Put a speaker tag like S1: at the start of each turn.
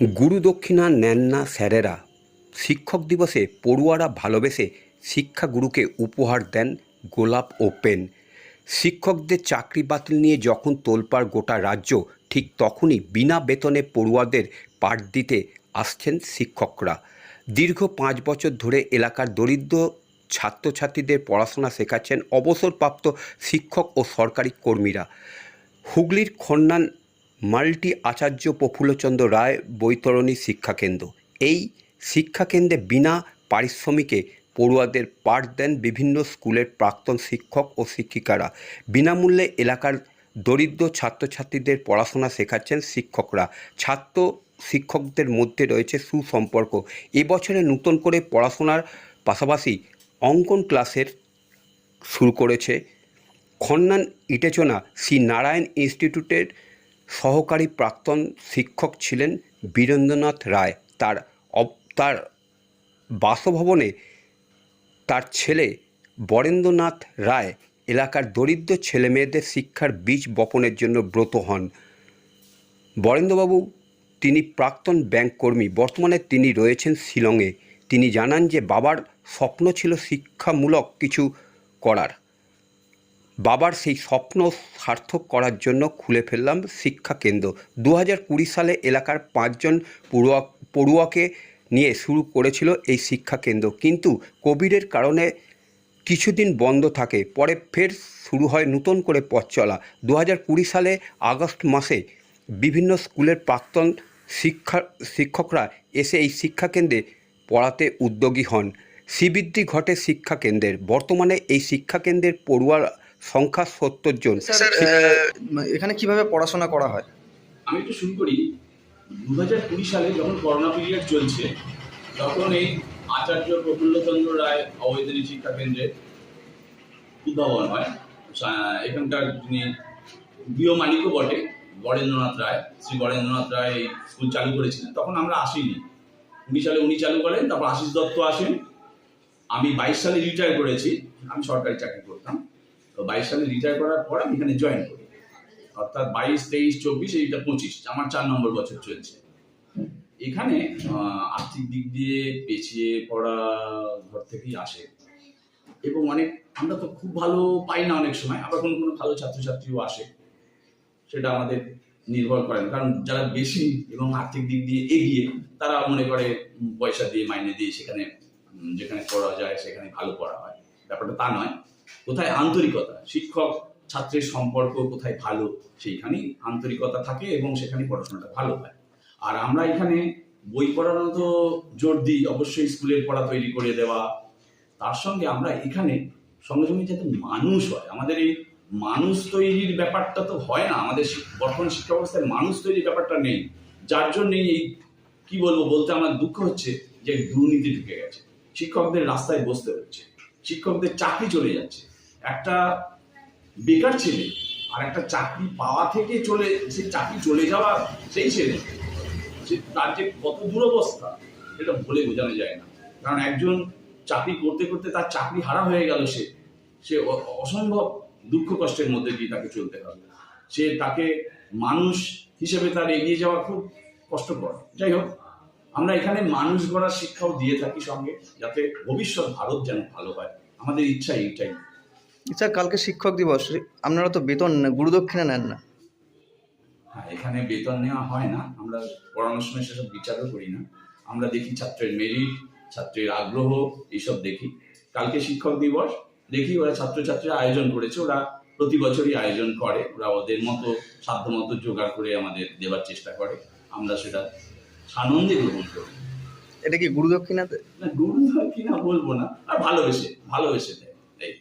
S1: গুরু দক্ষিণা নেন না স্যারেরা। শিক্ষক দিবসে পড়ুয়ারা ভালোবেসে শিক্ষাগুরুকে উপহার দেন গোলাপ ও পেন। শিক্ষকদের চাকরি বাতিল নিয়ে যখন তোলপাড় গোটা রাজ্য, ঠিক তখনই বিনা বেতনে পড়ুয়াদের পাঠ দিতে আসছেন শিক্ষকরা। দীর্ঘ পাঁচ বছর ধরে এলাকার দরিদ্র ছাত্রছাত্রীদের পড়াশোনা শেখাচ্ছেন অবসরপ্রাপ্ত শিক্ষক ও সরকারি কর্মীরা। হুগলির খন্নান মাল্টি আচার্য প্রফুল্লচন্দ্র রায় বৈতরণী শিক্ষাকেন্দ্র। এই শিক্ষাকেন্দ্রে বিনা পারিশ্রমিকে পড়ুয়াদের পাঠ দেন বিভিন্ন স্কুলের প্রাক্তন শিক্ষক ও শিক্ষিকারা। বিনামূল্যে এলাকার দরিদ্র ছাত্রছাত্রীদের পড়াশোনা শেখাচ্ছেন শিক্ষকরা। ছাত্র শিক্ষকদের মধ্যে রয়েছে সুসম্পর্ক। এবছরে নতুন করে পড়াশোনার পাশাপাশি অঙ্কন ক্লাসের শুরু করেছে। খন্নান ইটেচনা শ্রী নারায়ণ ইনস্টিটিউটের সহকারী প্রাক্তন শিক্ষক ছিলেন বীরেন্দ্রনাথ রায়। তার তার বাসভবনে তার ছেলে বরেন্দ্রনাথ রায় এলাকার দরিদ্র ছেলেমেয়েদের শিক্ষার বীজ বপনের জন্য ব্রত হন। বরেন্দ্রবাবু তিনি প্রাক্তন ব্যাংক কর্মী। বর্তমানে তিনি রয়েছেন শিলংয়ে। তিনি জানান যে, বাবার স্বপ্ন ছিল শিক্ষামূলক কিছু করার। বাবার সেই স্বপ্ন সার্থক করার জন্য খুলে ফেললাম শিক্ষা কেন্দ্র দু হাজার কুড়ি সালে এলাকার পাঁচজন পড়ুয়া, পড়ুয়াকে নিয়ে শুরু করেছিল এই শিক্ষা কেন্দ্র কিন্তু কোভিডের কারণে কিছুদিন বন্ধ থাকে, পরে ফের শুরু হয় নতুন করে পথ চলা। দু হাজার কুড়ি সালে আগস্ট মাসে বিভিন্ন স্কুলের প্রাক্তন শিক্ষা, শিক্ষকরা এসে এই শিক্ষাকেন্দ্রে পড়াতে উদ্যোগী হন। শ্রীবৃদ্ধি ঘটে শিক্ষাকেন্দ্রের। বর্তমানে এই শিক্ষাকেন্দ্রের পড়ুয়ার সংখ্যা সত্তর জন।
S2: স্যার এখানে কীভাবে পড়াশোনা করা হয়?
S3: আমি একটু শুরু করি। দু হাজার কুড়ি সালে যখন করোনা পিরিয়ড চলছে তখন এই আচার্য প্রফুল্লচন্দ্র রায় অবৈতনিক শিক্ষা কেন্দ্রের উদ্ভাবন হয়। এখানকার যিনি গৃহ মালিকও বটে বরেন্দ্রনাথ রায়। শ্রী বরেন্দ্রনাথ রায় এই স্কুল চালু করেছিলেন। তখন আমরা আসিনি। কুড়ি সালে উনি চালু করেন তারপর আশিস দত্ত আসেন। আমি বাইশ সালে রিটায়ার করেছি। আমি সরকারি চাকরি করতাম। বাইশ সালে রিটায়ার করার পর আমি এখানে জয়েন করি। অর্থাৎ বাইশ, তেইশ, চব্বিশ, এইটা পঁচিশ। আমার চার নম্বর বছর চলছে। এখানে আর্থিক দিক দিয়ে পেছিয়ে পড়া ঘর থেকেই আসে। এবং অনেক, আমরা তো খুব ভালো পাই না অনেক সময়। আবার কোনো কোনো ভালো ছাত্রছাত্রীও আসে। সেটা আমাদের নির্ভর করে না। কারণ যারা বেশি এবং আর্থিক দিক দিয়ে এগিয়ে, তারা মনে করে পয়সা দিয়ে, মাইনে দিয়ে সেখানে যেখানে পড়া যায়, সেখানে ভালো পড়া হয়। ব্যাপারটা তা নয়। কোথায় আন্তরিকতা? শিক্ষক ছাত্রের সম্পর্ক কোথায় ভালো? সেইখানেই আন্তরিকতা থাকে এবং সেখানে পড়াশোনাটা ভালো হয়। আর আমরা এখানে বই পড়ানো তো জোর দিই, অবশ্যই স্কুলের পড়া তৈরি করে দেওয়া। তার সঙ্গে আমরা এখানে সঙ্গে সঙ্গে যাতে মানুষ হয়, আমাদের এই মানুষ তৈরির ব্যাপারটা তো হয় না। আমাদের বর্তমান শিক্ষা ব্যবস্থায় মানুষ তৈরির ব্যাপারটা নেই। যার জন্যই এই, কি বলব, বলতে আমার দুঃখ হচ্ছে যে দুর্নীতি ঢুকে গেছে। শিক্ষকদের রাস্তায় বসতে হচ্ছে। শিক্ষকদের চাকরি চলে যাচ্ছে। একটা বেকার ছেলে আর একটা চাকরি পাওয়া থেকে চলে, সে চাকরি চলে যাওয়া সেই ছেলে, সে তার যে কত দুরবস্থা, সেটা বলে বোঝানো যায় না। কারণ একজন চাকরি করতে করতে তার চাকরি হারা হয়ে গেল সে সে অসম্ভব দুঃখ কষ্টের মধ্যে দিয়ে তাকে চলতে হবে। সে তাকে মানুষ হিসেবে তার এগিয়ে যাওয়া খুব কষ্টকর। যাই হোক আমরা এখানে মানুষ গড়ার শিক্ষাও দিয়ে থাকি সঙ্গে যাতে ভবিষ্যৎ ভারত যেন ভালো হয়। আমাদের ইচ্ছা এইটাই।
S2: স্যার কালকে শিক্ষক দিবস আপনারা তো বেতন গুরুদক্ষিণা নেন না।
S3: হ্যাঁ এখানে বেতন নেওয়া হয় না আমরা পড়ানোর সময় সেসব বিচারও করি না। আমরা দেখি ছাত্রের মেরিট ছাত্রের আগ্রহ এইসব দেখি। কালকে শিক্ষক দিবস দেখি ওরা ছাত্রছাত্রীরা আয়োজন করেছে ওরা প্রতি বছরই আয়োজন করে ওরা ওদের মতো সাধ্য মতো জোগাড় করে আমাদের দেওয়ার চেষ্টা করে। আমরা সেটা সানন্দে গ্রহণ করবে।
S2: এটা কি গুরুদক্ষিণাতে
S3: না গুরু কিনা বলব না আর ভালোবেসে ভালোবেসে দেয়। এই।